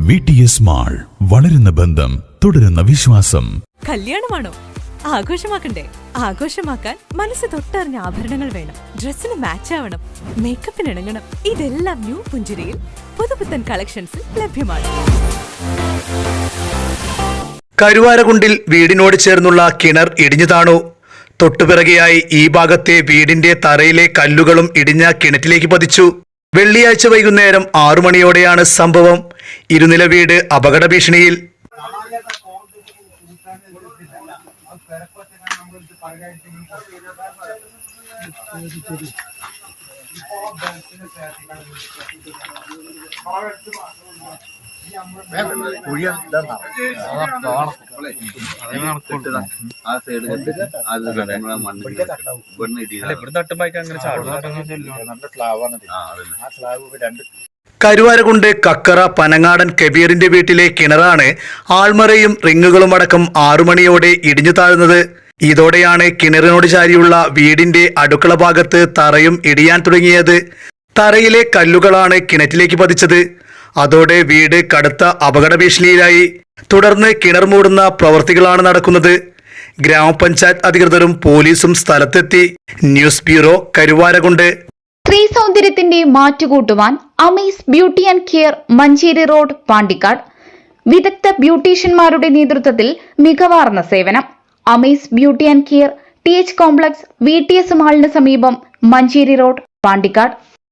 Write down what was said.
V T S mall വളരുന്ന ബന്ധം തുടരുന്ന വിശ്വാസം. കല്യാണമാണോ? ആഘോഷമാക്കണ്ടേ? ആഘോഷമാക്കാൻ മനസ്സ് തൊട്ടറിഞ്ഞ ആഭരണങ്ങൾ വേണം. ഡ്രസ്സിന് മാച്ച് ആവണം. മേക്കപ്പിന് ഇണങ്ങണം. ഇതെല്ലാം ന്യൂ പുഞ്ചിരിയിൽ പുതുപുത്തൻ കളക്ഷൻസിൽ ലഭ്യമാണ്. കരുവാരകുണ്ടിൽ വീടിനോട് ചേർന്നുള്ള കിണർ ഇടിഞ്ഞതാണോ? തൊട്ടുപിറകെയായി ഈ ഭാഗത്തെ വീടിന്റെ തറയിലെ കല്ലുകളും ഇടിഞ്ഞ കിണറ്റിലേക്ക് പതിച്ചു. വെള്ളിയാഴ്ച വൈകുന്നേരം ആറു മണിയോടെയാണ് സംഭവം. ഇരുനില വീട് അപകട ഭീഷണിയിൽ. ആ സൈഡ് കരുവാരകുണ്ട് കക്കറ പനങ്ങാടൻ കബീറിന്റെ വീട്ടിലെ കിണറാണ് ആൾമറയും റിങ്ങുകളും അടക്കം ആറുമണിയോടെ ഇടിഞ്ഞു താഴ്ന്നത്. ഇതോടെയാണ് കിണറിനോട് ചാരിയുള്ള വീടിന്റെ അടുക്കള ഭാഗത്ത് തറയും ഇടിയാൻ തുടങ്ങിയത്. തറയിലെ കല്ലുകളാണ് കിണറ്റിലേക്ക് പതിച്ചത്. അതോടെ വീട് കടുത്ത അപകട ഭീഷണിയിലായി തുടർന്ന് കിണർ മൂടുന്ന പ്രവൃത്തികളാണ് നടക്കുന്നത്. ഗ്രാമപഞ്ചായത്ത് അധികൃതരും പോലീസും സ്ഥലത്തെത്തി. News bureau Karuvarakundu. സ്ത്രീ സൗന്ദര്യത്തിന്റെ മാറ്റുകൂട്ടുവാൻ Amees beauty and care Manjeri road Pandikkad. വിദഗ്ധ ബ്യൂട്ടീഷ്യന്മാരുടെ നേതൃത്വത്തിൽ മികവാർന്ന സേവനം. Amees beauty and care T H complex V T S മാളിന് സമീപം മഞ്ചേരി റോഡ് പാണ്ടിക്കാട്.